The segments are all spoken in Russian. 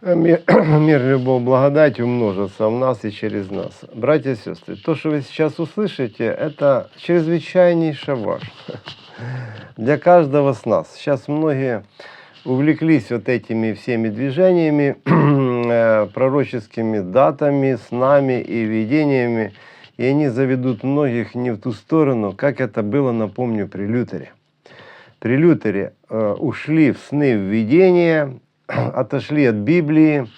Мир, мир, любовь, благодать умножится в нас и через нас. Братья и сестры, то, что вы сейчас услышите, это чрезвычайнейше важно для каждого с нас. Сейчас многие увлеклись вот этими всеми движениями, э, пророческими датами, снами и видениями, и они заведут многих не в ту сторону, как это было, напомню, при Лютере. При Лютере э, ушли в сны, в видения, отошли от Библии.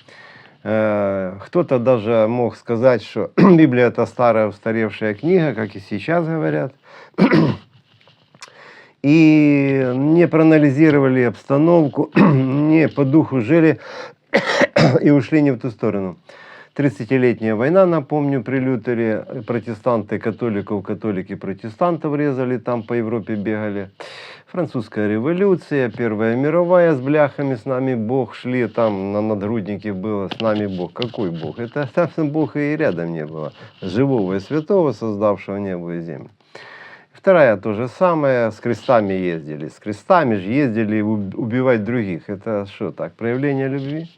Э, Кто-то даже мог сказать, что Библия это старая устаревшая книга, как и сейчас говорят. И не проанализировали обстановку, не по духу жили и ушли не в ту сторону. 30-летняя война, напомню, при Лютере. Протестанты католиков, католики протестантов резали, там по Европе бегали. Французская революция, Первая мировая с бляхами с нами Бог шли, там на надгруднике было с нами Бог. Какой Бог? Это там Бог и рядом не было. Живого и святого, создавшего небо и землю. Вторая то же самое, с крестами ездили. С крестами же ездили уб- убивать других. Это что так, проявление любви?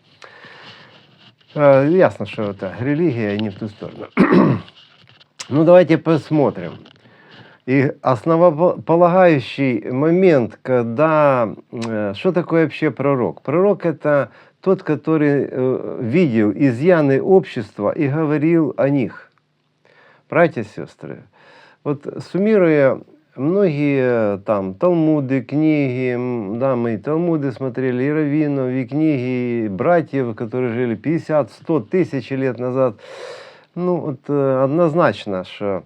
Э, Ясно, что это религия, и не в ту сторону. Ну, давайте посмотрим. И основополагающий момент, когда... э, Что такое вообще пророк? Пророк – это тот, который э, видел изъяны общества и говорил о них. Братья и сестры, вот суммируя многие там талмуды, книги, да, мы и талмуды смотрели, и раввинов, и книги, и братьев, которые жили 50, 100, тысячи лет назад, ну, вот однозначно, что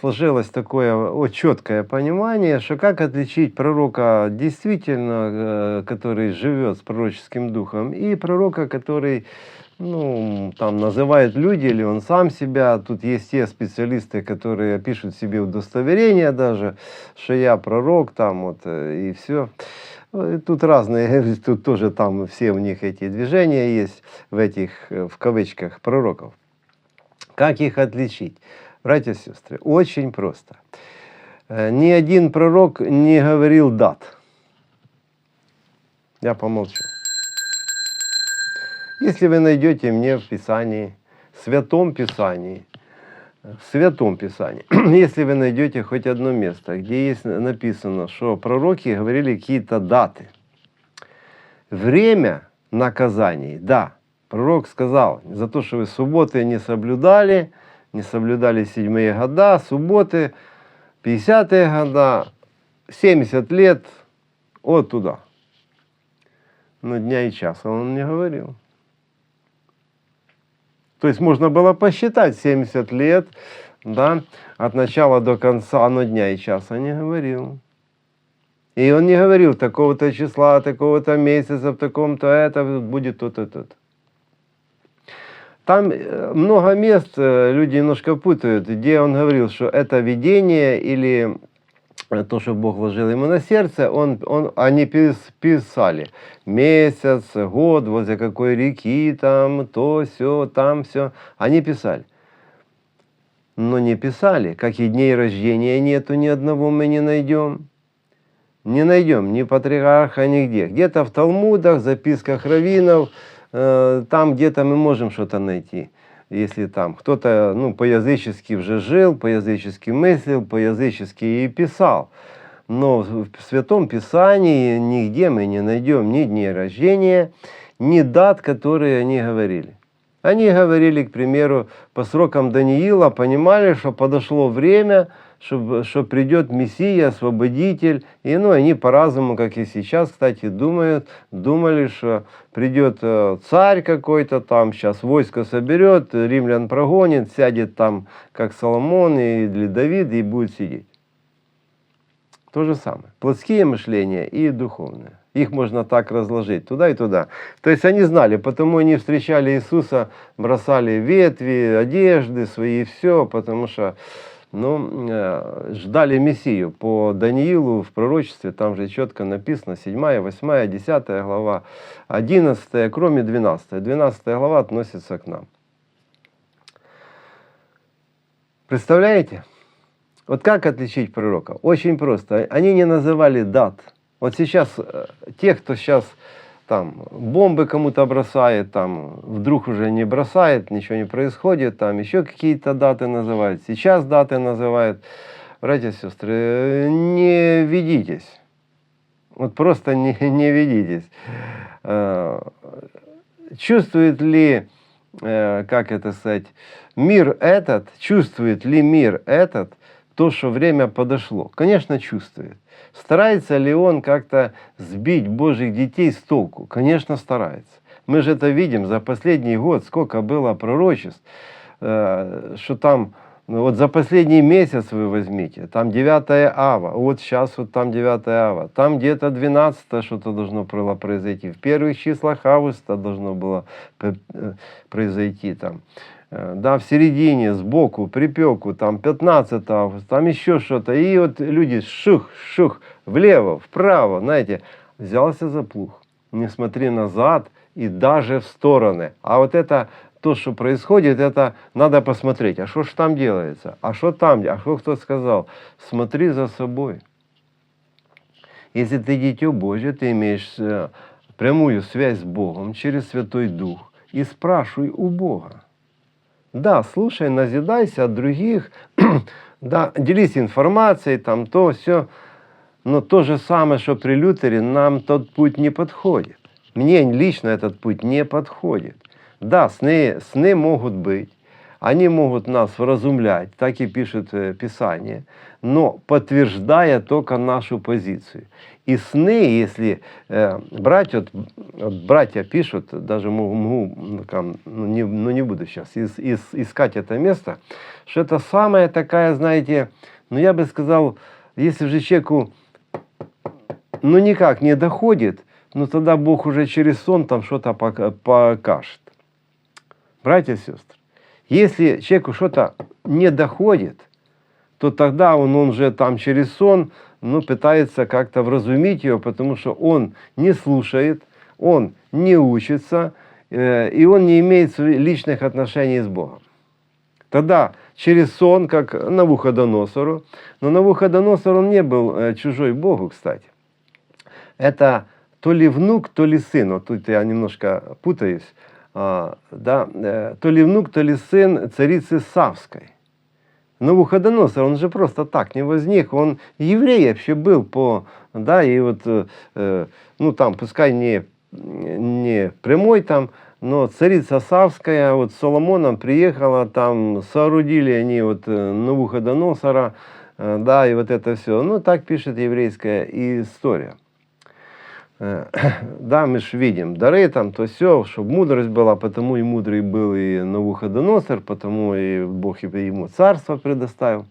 сложилось такое четкое понимание, что как отличить пророка действительно, э, который живет с пророческим духом, и пророка, который ну, там называют люди, или он сам себя. Тут есть те специалисты, которые пишут себе удостоверение даже, что я пророк, там вот, э, и все. Тут разные, тут тоже там все у них эти движения есть, в этих, э, в кавычках, пророков. Как их отличить? Братья и сестры, очень просто. Э, Ни один пророк не говорил дат. Я помолчу. Если вы найдете мне в Писании, в Святом Писании, в Святом Писании, если вы найдете хоть одно место, где есть написано, что пророки говорили какие-то даты, время наказаний, да, пророк сказал, за то, что вы субботы не соблюдали, не соблюдали седьмые года, субботы, 50-е года, 70 лет, вот туда. Но дня и часа он не говорил. То есть можно было посчитать 70 лет, да, от начала до конца, но дня и часа не говорил. И он не говорил такого-то числа, такого-то месяца, в таком-то это будет то-то, то-то. Там э, много мест э, люди немножко путают, где он говорил, что это видение или э, то, что Бог вложил ему на сердце, он, он, они пис- писали месяц, год, возле какой реки, там, то, все, там, все. Они писали. Но не писали, как и дней рождения нету ни одного мы не найдем. Не найдем ни патриарха, нигде. Где-то в Талмудах, записках раввинов, э, там где-то мы можем что-то найти. Если там кто-то ну, по-язычески уже жил, по-язычески мыслил, по-язычески и писал. Но в Святом Писании нигде мы не найдем ни дней рождения, ни дат, которые они говорили. Они говорили, к примеру, по срокам Даниила, понимали, что подошло время, что, что придет Мессия, Освободитель. И ну, они по-разному, как и сейчас, кстати, думают, думали, что придет э, царь какой-то там, сейчас войско соберет, римлян прогонит, сядет там, как Соломон или Давид, и будет сидеть. То же самое. Плотские мышления и духовные. Их можно так разложить туда и туда. То есть они знали, потому они встречали Иисуса, бросали ветви, одежды свои, все, потому что ну, э, ждали Мессию. По Даниилу в пророчестве там же четко написано 7, 8, 10 глава, 11, кроме 12. 12 глава относится к нам. Представляете? Вот как отличить пророка? Очень просто. Они не называли дат. Вот сейчас э, те, кто сейчас там бомбы кому-то бросает, там вдруг уже не бросает, ничего не происходит, там еще какие-то даты называют, сейчас даты называют. Братья и сестры, не ведитесь. Вот просто не, не ведитесь. Э, Чувствует ли, э, как это сказать, мир этот, чувствует ли мир этот то, что время подошло? Конечно, чувствует. Старается ли он как-то сбить Божьих детей с толку? Конечно, старается. Мы же это видим за последний год, сколько было пророчеств, э, что там, ну вот за последний месяц вы возьмите, там 9 ава, вот сейчас вот там 9 ава, там где-то 12 что-то должно было произойти, в первых числах августа должно было э, произойти там. Э, да, в середине, сбоку, припеку, там 15 августа, там еще что-то. И вот люди шух, шух, влево, вправо, знаете, взялся за плуг. Не смотри назад и даже в стороны. А вот это, то, что происходит, это надо посмотреть. А что ж там делается? А что там? А что кто сказал? Смотри за собой. Если ты дитё Божье, ты имеешь э, прямую связь с Богом через Святой Дух и спрашивай у Бога. Да, слушай, назидайся от других, да, делись информацией, там то, все. Но то же самое, что при Лютере, нам тот путь не подходит. Мне лично этот путь не подходит. Да, сны, сны могут быть, они могут нас вразумлять, так и пишет э, Писание, Но подтверждая только нашу позицию. И сны, если э, брать, вот, вот братья пишут, даже могу, там, ну, не, ну не буду сейчас ис, ис, искать это место, что это самая такая, знаете, ну я бы сказал, если же человеку ну никак не доходит, ну тогда Бог уже через сон там что-то покажет. Братья и сестры, если человеку что-то не доходит, то тогда он, он же там через сон ну, пытается как-то вразумить ее, потому что он не слушает, он не учится, э, и он не имеет личных отношений с Богом. Тогда через сон, как Навуходоносору, но Навуходоносор он не был э, чужой Богу, кстати. Это то ли внук, то ли сын, вот тут я немножко путаюсь, а, да, э, то ли внук, то ли сын царицы Савской. Навуходоносор, он же просто так не возник, он еврей вообще был по, да, и вот, э, ну там, пускай не, не прямой там, но царица Савская вот с Соломоном приехала, там соорудили они вот э, Навуходоносора, э, да, и вот это все. Ну, так пишет еврейская история. Э, да, мы же видим дары там, то все, чтобы мудрость была, потому и мудрый был и Навуходоносор, потому и Бог ему царство предоставил.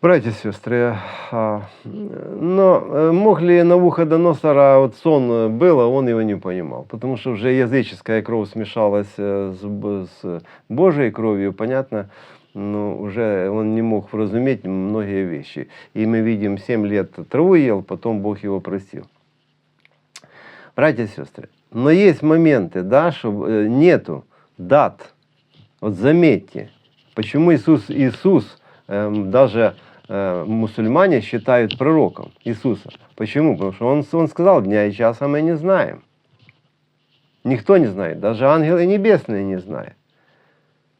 Братья и сестры, а, но э, мог ли Навуходоносора, вот сон было, он его не понимал, потому что уже языческая кровь смешалась э, с, с Божьей кровью, понятно, но уже он не мог вразуметь многие вещи. И мы видим, 7 лет траву ел, потом Бог его простил. Братья и сестры, но есть моменты, да, что э, нету дат. Вот заметьте, почему Иисус, Иисус э, даже э, мусульмане считают пророком Иисуса. Почему? Потому что он, он сказал, дня и часа мы не знаем. Никто не знает, даже ангелы небесные не знают.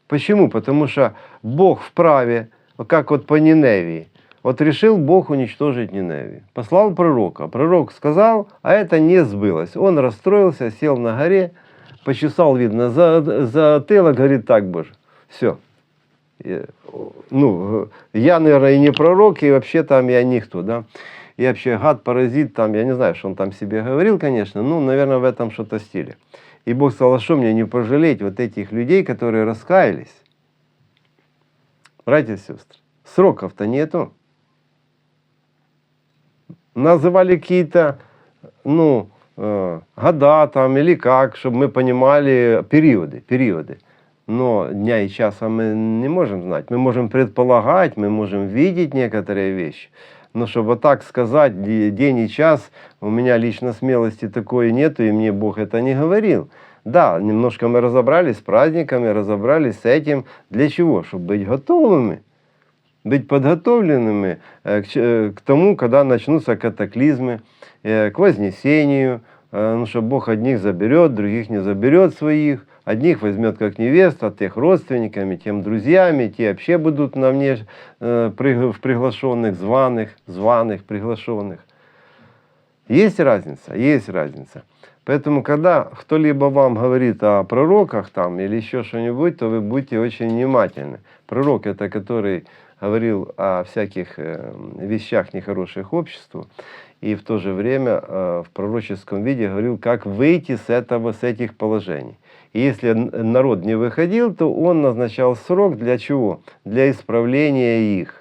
Почему? Потому что Бог вправе, как вот по Ниневии, вот решил Бог уничтожить Ниневию. Послал пророка. Пророк сказал, а это не сбылось. Он расстроился, сел на горе, почесал, видно, за, за тыло, говорит, так, Боже, все. Ну, я, наверное, и не пророк, и вообще там я никто, да. И вообще гад, паразит, там, я не знаю, что он там себе говорил, конечно, ну, наверное, в этом что-то стиле. И Бог сказал, а что мне не пожалеть вот этих людей, которые раскаялись? Братья и сестры, сроков-то нету называли какие-то, ну, года там или как, чтобы мы понимали периоды, периоды. Но дня и часа мы не можем знать. Мы можем предполагать, мы можем видеть некоторые вещи. Но чтобы так сказать день и час, у меня лично смелости такой нету, и мне Бог это не говорил. Да, немножко мы разобрались с праздниками, разобрались с этим. Для чего? Чтобы быть готовыми быть подготовленными э, к, э, к тому, когда начнутся катаклизмы, э, к вознесению, ну, что Бог одних заберет, других не заберет своих, одних возьмет как невест, а тех родственниками, тем друзьями, те вообще будут на мне в приглашенных, званых, званых, приглашенных. Есть разница, есть разница. Поэтому, когда кто-либо вам говорит о пророках там или еще что-нибудь, то вы будьте очень внимательны. Пророк это который говорил о всяких э, вещах нехороших обществу, и в то же время э, в пророческом виде говорил, как выйти с этого, с этих положений. И если народ не выходил, то он назначал срок для чего? Для исправления их.